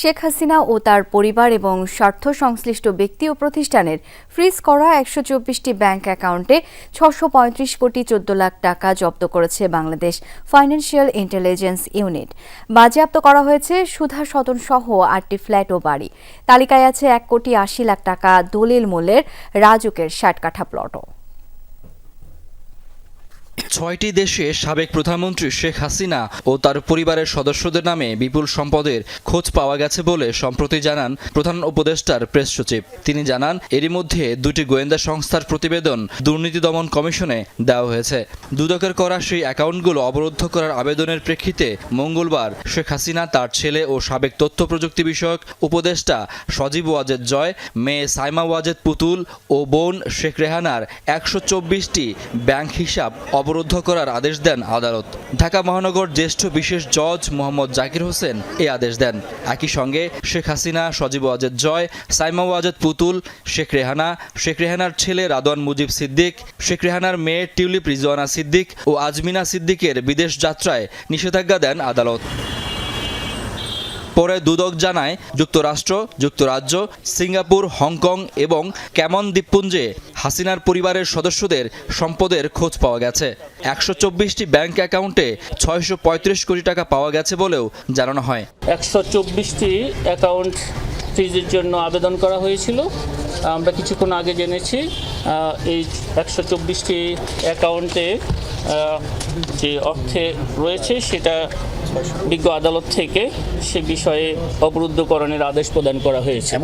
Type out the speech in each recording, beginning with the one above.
শেখ হাসিনা ও তার পরিবার এবং স্বার্থ সংশ্লিষ্ট ব্যক্তি ও প্রতিষ্ঠানের ফ্রিজ করা একশো চব্বিশটি ব্যাংক অ্যাকাউন্টে ছশো পঁয়ত্রিশ কোটি চোদ্দ লাখ টাকা জব্দ করেছে বাংলাদেশ ফাইন্যান্সিয়াল ইন্টেলিজেন্স ইউনিট। বাজেয়াপ্ত করা হয়েছে সুধা সদন সহ আটটি ফ্ল্যাট ও বাড়ি। তালিকায় আছে এক কোটি আশি লাখ টাকা দলিল মূল্যের রাজুকের ষাট কাঠা প্লটও। ছয়টি দেশে সাবেক প্রধানমন্ত্রী শেখ হাসিনা ও তার পরিবারের সদস্যদের নামে বিপুল সম্পদের খোঁজ পাওয়া গেছে বলে সম্প্রতি জানান প্রধান উপদেষ্টার প্রেস সচিব। তিনি জানান, এরই মধ্যে দুটি গোয়েন্দা সংস্থার প্রতিবেদন দুর্নীতি দমন কমিশনে দেওয়া হয়েছে। দুদকের করা সেই অ্যাকাউন্টগুলো অবরুদ্ধ করার আবেদনের প্রেক্ষিতে মঙ্গলবার শেখ হাসিনা, তার ছেলে ও সাবেক তথ্য প্রযুক্তি বিষয়ক উপদেষ্টা সজীব ওয়াজেদ জয়, মেয়ে সাইমা ওয়াজেদ পুতুল ও বোন শেখ রেহানার একশো চব্বিশটি ব্যাংক হিসাব অবরুদ্ধ করার আদেশ দেন আদালত। ঢাকা মহানগর জ্যেষ্ঠ বিশেষ জজ মোহাম্মদ জাকির হোসেন এই আদেশ দেন। একই সঙ্গে শেখ হাসিনা, সজীব ওয়াজেদ জয়, সাইমা ওয়াজেদ পুতুল, শেখ রেহানা, শেখ রেহানার ছেলে রাদওয়ান মুজিব সিদ্দিক, শেখ রেহানার মেয়ে টিউলিপ রিজওয়ানা সিদ্দিক ও আজমিনা সিদ্দিকের বিদেশ যাত্রায় নিষেধাজ্ঞা দেন আদালত। পরে দুদক জানায়, যুক্তরাষ্ট্র, যুক্তরাজ্য, সিঙ্গাপুর, হংকং এবং ক্যামন দ্বীপপুঞ্জে হাসিনার পরিবারের সদস্যদের সম্পদের খোঁজ পাওয়া গেছে। একশো চব্বিশটি ব্যাংক অ্যাকাউন্টে ছয়শো পঁয়ত্রিশ কোটি টাকা পাওয়া গেছে বলেও জানানো হয়। একশো চব্বিশটি অ্যাকাউন্ট ফ্রিজের জন্য আবেদন করা হয়েছিল। আমরা কিছুক্ষণ আগে জেনেছি এই একশো চব্বিশটি অ্যাকাউন্টে যে অর্থে রয়েছে সেটা বিজ্ঞ আদালত থেকে সে বিষয়ে অবরুদ্ধকরণের আদেশ প্রদান করা হয়েছে।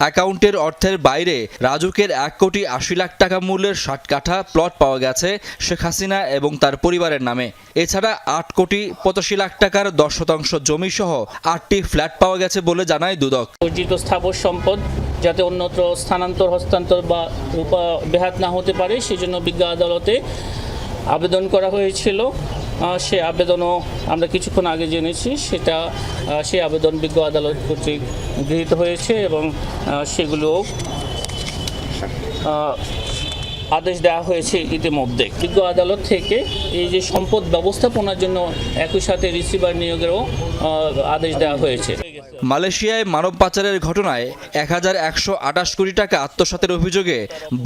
অ্যাকাউন্টের অর্থের বাইরে রাজুকের এক কোটি আশি লাখ টাকা মূল্যের ষাট কাঠা প্লট পাওয়া গেছে শেখ হাসিনা এবং তার পরিবারের নামে। এছাড়া আট কোটি পঁচাশি লাখ টাকার দশ শতাংশ জমি সহ আটটি ফ্ল্যাট পাওয়া গেছে বলে জানায় দুদক। অর্জিত স্থাবর সম্পদ যাতে অন্যত্র স্থানান্তর হস্তান্তর বা রূপা ব্যাহাত না হতে পারে সেজন্য বিজ্ঞ আদালতে আবেদন করা হয়েছিল। সে আবেদনও আমরা কিছুক্ষণ আগে জেনেছি। সেটা সেই আবেদন বিজ্ঞ আদালত কর্তৃক গৃহীত হয়েছে এবং সেগুলো আদেশ দেওয়া হয়েছে ইতিমধ্যে। বিজ্ঞ আদালত থেকে এই যে সম্পদ ব্যবস্থাপনার জন্য একই সাথে রিসিভার নিয়োগেরও আদেশ দেওয়া হয়েছে। মালয়েশিয়ায় মানব পাচারের ঘটনায় এক হাজার একশো আটাশ কোটি টাকা আত্মসাতের অভিযোগে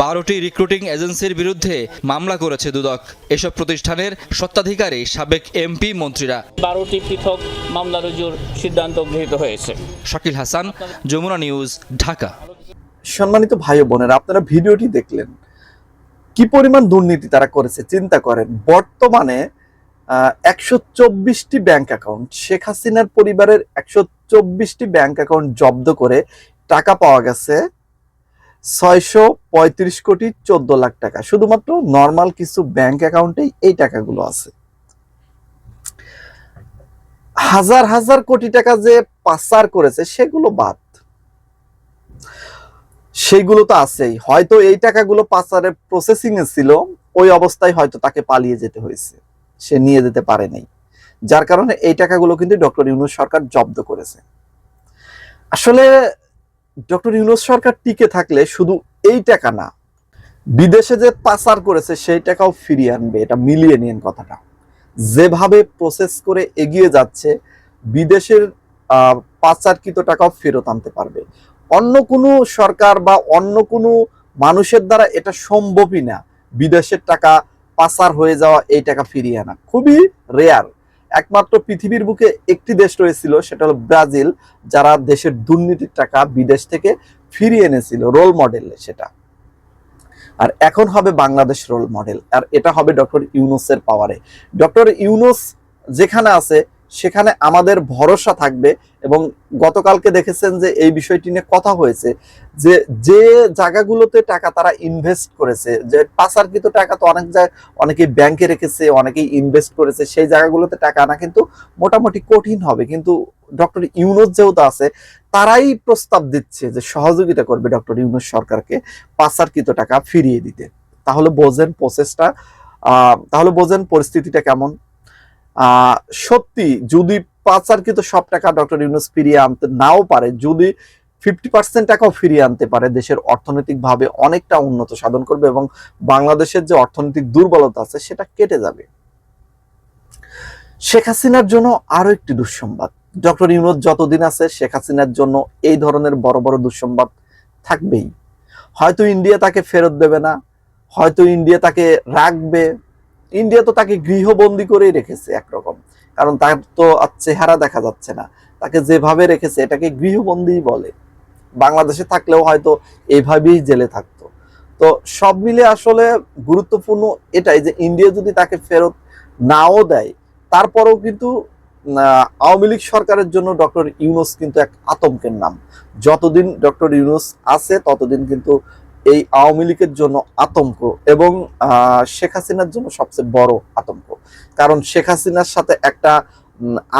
বারোটি রিক্রুটিং এজেন্সির বিরুদ্ধে মামলা করেছে দুদক। এসব প্রতিষ্ঠানের স্বত্বাধিকারী সাবেক এমপি মন্ত্রীরা। বারোটি পৃথক মামলা রুজুর সিদ্ধান্ত গৃহীত হয়েছে। শাকিল হাসান যমুনা নিউজ ঢাকা। সম্মানিত ভাই ও বোনেরা আপনারা ভিডিওটি দেখলেন। কি পরিমাণ দুর্নীতি তারা করেছে চিন্তা করেন। বর্তমানে একশো ব্যাংক অ্যাকাউন্ট। শেখ হাসিনার পরিবারের একশো ব্যাংক অ্যাকাউন্ট জব্দ করে টাকা পাওয়া গেছে ছয়শো পঁয়ত্রিশ কোটি চোদ্দ লাখ টাকা। শুধুমাত্র নর্মাল কিছু ব্যাংক অ্যাকাউন্টেই এই টাকাগুলো আছে। হাজার হাজার কোটি টাকা যে পাচার করেছে, সেগুলো বাদ। সেইগুলো তো আছেই। হয়তো এই টাকাগুলো পাচারের প্রসেসিং এ ছিল, ওই অবস্থায় হয়তো তাকে পালিয়ে যেতে হয়েছে। সে নিয়ে যেতে পারে নাই। যার কারণে এই টাকাগুলো কিন্তু ডক্টর ইউনুস সরকার জব্দ করেছে। আসলে ডক্টর ইউনুস সরকার টিকে থাকলে শুধু এই টাকা না, বিদেশে যে পাচার করেছে সেই টাকাও ফিরিয়ে আনবে, এটা মিলিয়ে নিন কথাটা। যেভাবে প্রসেস করে এগিয়ে যাচ্ছে, বিদেশের পাচারকৃত টাকাও ফেরত আনতে পারবে। অন্য কোনো সরকার বা অন্য কোনো মানুষের দ্বারা এটা সম্ভবই না, বিদেশের টাকা পাচার হয়ে যাওয়া এই টাকা ফিরিয়ে আনা। খুবই রেয়ার একমাত্র পৃথিবীর বুকে একটি দেশ রয়েছিল, সেটা হলো ব্রাজিল, যারা দেশের দুর্নীতির টাকা বিদেশ থেকে ফিরিয়ে এনেছিল রোল মডেল সেটা। আর এখন হবে বাংলাদেশ রোল মডেল আর এটা হবে ডক্টর ইউনুসের পাওয়ারে ডক্টর ইউনুস যেখানে আছে সেখানে আমাদের ভরসা থাকবে এবং গতকালকে দেখেছেন যে এই বিষয়টি নিয়ে কথা হয়েছে যে যে জায়গাগুলোতে টাকা তারা ইনভেস্ট করেছে, যে পাচারকৃত টাকা তো অনেক জায়গায় অনেকেই ব্যাংকে রেখেছে, অনেকেই ইনভেস্ট করেছে, সেই জায়গাগুলোতে টাকা আনা কিন্তু মোটামুটি কঠিন হবে। কিন্তু ডক্টর ইউনুস যেহেতু আছে, তারাই প্রস্তাব দিচ্ছে যে সহযোগিতা করবে ডক্টর ইউনুস সরকারকে পাচারকৃত টাকা ফিরিয়ে দিতে। তাহলে বোঝেন প্রসেসটা তাহলে বোঝেন পরিস্থিতিটা কেমন? সত্যি, যদি পাচারকৃত সব টাকা ডক্টর ইউনুস ফিরিয়ে আনতে নাও পারে, যদি ফিফটি পার্সেন্ট টাকাও ফিরিয়ে আনতে পারে, দেশের অর্থনৈতিকভাবে অনেকটা উন্নত সাধন করবে এবং বাংলাদেশের যে অর্থনৈতিক দুর্বলতা আছে, সেটা কেটে যাবে। শেখ হাসিনার জন্য আরও একটি দুঃসংবাদ। ডক্টর ইউনুস যতদিন আছে, শেখ হাসিনার জন্য এই ধরনের বড় বড় দুঃসংবাদ থাকবেই। হয়তো ইন্ডিয়া তাকে ফেরত দেবে না, হয়তো ইন্ডিয়া তাকে রাখবে ইন্ডিয়া তো তাকে গৃহবন্দী করেই রেখেছে একরকম। কারণ তার তো আর চেহারা দেখা যাচ্ছে না। তাকে যেভাবে রেখেছে এটাকে গৃহবন্দী বলে। বাংলাদেশে থাকলেও হয়তো এইভাবেই জেলে থাকতো। তো সব মিলে আসলে গুরুত্বপূর্ণ এটাই যে ইন্ডিয়া যদি তাকে ফেরত নাও দেয়, তারপরেও কিন্তু আওয়ামী লীগ সরকারের জন্য ডক্টর ইউনুস কিন্তু এক আতঙ্কের নাম। যতদিন ডক্টর ইউনুস আছে, ততদিন কিন্তু এই আওয়ামী লীগের জন্য আতঙ্ক এবং শেখ হাসিনার জন্য সবচেয়ে বড় আতঙ্ক। কারণ শেখ হাসিনার সাথে একটা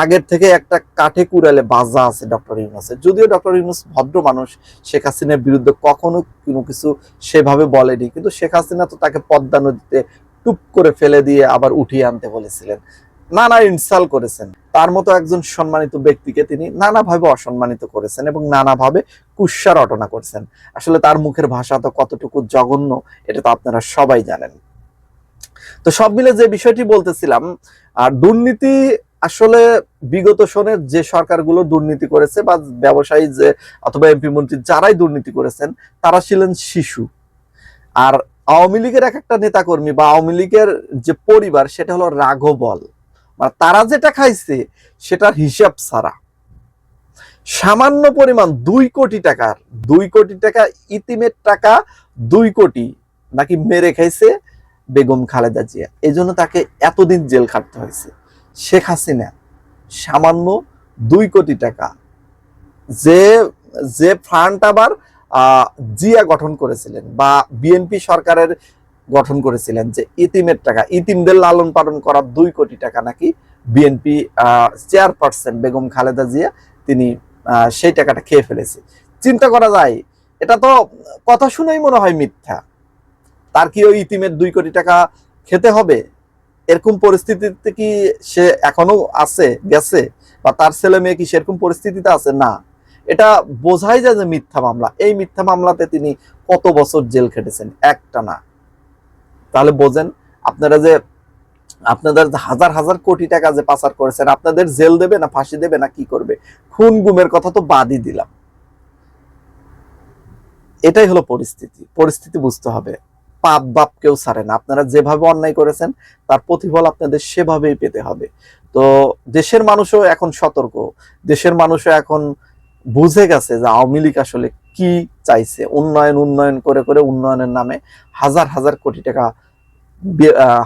আগের থেকে একটা কাঠে কুড়ালে বাজা আছে ডক্টর ইউনুসের। যদিও ডক্টর ইউনুস ভদ্র মানুষ, শেখ হাসিনার বিরুদ্ধে কখনো কোনো কিছু সেভাবে বলেনি। কিন্তু শেখ হাসিনা তো তাকে পদ্মা নদীতে টুপ করে ফেলে দিয়ে আবার উঠিয়ে আনতে বলেছিলেন। নানা ইনসাল করেছেন। তার মতো একজন সম্মানিত ব্যক্তিকে তিনি নানাভাবে অসম্মানিত করেছেন এবং নানাভাবে কুৎসা রটনা করেছেন। আসলে তার মুখের ভাষা তো কতটুকু জঘন্য, এটা তো আপনারা সবাই জানেন। তো সব মিলে যে বিষয়টি বলতেছিলাম আর দুর্নীতি আসলে বিগত সনের যে সরকারগুলো দুর্নীতি করেছে বা ব্যবসায়ী যে অথবা এমপি মন্ত্রী যারাই দুর্নীতি করেছেন, তারা ছিলেন শিশু। আর আওয়ামী লীগের এক একটা নেতাকর্মী বা আওয়ামী লীগের যে পরিবার, সেটা হলো রাঘবল। মানে তারা যেটা খাইছে, সেটার হিসাব ছাড়া। সামান্য পরিমাণ দুই কোটি টাকার, দুই কোটি টাকা ইতিমের টাকা দুই কোটি নাকি মেরে খাইছে বেগম খালেদা জিয়া। এই জন্য তাকে এতদিন জেল খাটতে হয়েছে। শেখ হাসিনা সামান্য দুই কোটি টাকা যে যে ফান্ড আবার জিয়া গঠন করেছিলেন বা বিএনপি সরকারের গঠন করেছিলেন যে ইতিমের টাকা, ইতিমদের লালন পালন করার দুই কোটি টাকা নাকি বিএনপি চেয়ারপারসন বেগম খালেদা জিয়া, তিনি সেই টাকাটা খেয়ে ফেলেছে। চিন্তা করা যায়, এটা তো কথা শুনেই মনে হয় মিথ্যা। তার কি ওই ইতিমের দুই কোটি টাকা খেতে হবে? এরকম পরিস্থিতিতে কি সে এখনও আছে, গেছে? বা তার ছেলে মেয়ে কি সেরকম পরিস্থিতিতে আছে? না। এটা বোঝাই যায় যে মিথ্যা মামলা। এই মিথ্যা মামলাতে তিনি কত বছর জেল খেটেছেন? একটা না। তাহলে বোঝেন আপনারা যে, আপনাদের হাজার হাজার কোটি টাকা যে পাচার করেছেন, আপনাদের জেল দেবে না, ফাঁসি দেবে না, কি করবে? খুন গুমের কথা তো বাদই দিলাম। এটাই হলো পরিস্থিতি। পরিস্থিতি বুঝতে হবে। পাপ বাপ কেউ ছাড়ে না। আপনারা যেভাবে অন্যায় করেছেন, তার প্রতিফল আপনাদের সেভাবেই পেতে হবে। তো দেশের মানুষও এখন সতর্ক। দেশের মানুষও এখন বুঝে গেছে যে আওয়ামী লীগ আসলে কি চাইছে? উন্নয়ন উন্নয়ন করে করে উন্নয়নের নামে হাজার হাজার কোটি টাকা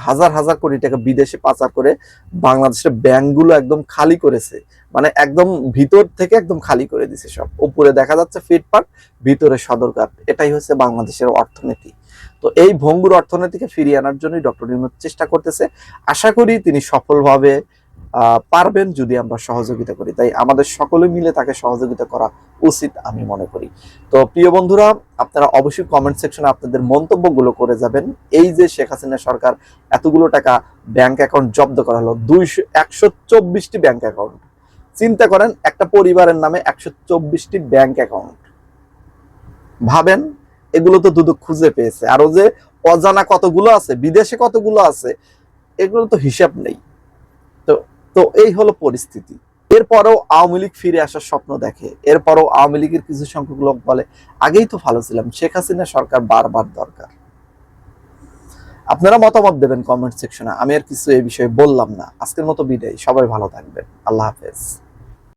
হাজার হাজার কোটি টাকা বিদেশে পাচার করে বাংলাদেশের ব্যাংকগুলো একদম খালি করেছে। মানে একদম ভিতর থেকে একদম খালি করে দিছে সব। উপরে দেখা যাচ্ছে ফিটপাট ভিতরে সদরঘাট এটাই হচ্ছে বাংলাদেশের অর্থনীতি। তো এই ভঙ্গুর অর্থনীতিকে ফিরিয়ে আনার জন্যই ডক্টর ইউনুস চেষ্টা করতেছে। আশা করি তিনি সফলভাবে পারবেন যদি আমরা সহযোগিতা করি। তাই আমাদের সকলে মিলে তাকে সহযোগিতা করা উচিত আমি মনে করি। তো প্রিয় বন্ধুরা, আপনারা অবশ্যই কমেন্ট সেকশনে আপনাদের মন্তব্যগুলো করে যাবেন। এই যে শেখ হাসিনা সরকার এতগুলো টাকা ব্যাংক অ্যাকাউন্ট জব্দ করা হলো দুইশো, একশো চব্বিশটি ব্যাংক অ্যাকাউন্ট চিন্তা করেন, একটা পরিবারের নামে একশো চব্বিশটি ব্যাংক অ্যাকাউন্ট ভাবেন, এগুলো তো দুদক খুঁজে পেয়েছে। আরও যে অজানা কতগুলো আছে, বিদেশে কতগুলো আছে এগুলো তো হিসাব নেই। তো এই হলো পরিস্থিতি। এরপরেও আওয়ামী লীগ ফিরে আসার স্বপ্ন দেখে। এরপরও আওয়ামী লীগের কিছু সংখ্যক লোক বলে, আগেই তো ভালো ছিলাম, শেখ হাসিনা সরকার বারবার দরকার। আপনারা মতামত দেবেন কমেন্ট সেকশনে আমি আর কিছু এই বিষয়ে বললাম না। আজকের মতো বিদায়। সবাই ভালো থাকবেন। আল্লাহ হাফেজ।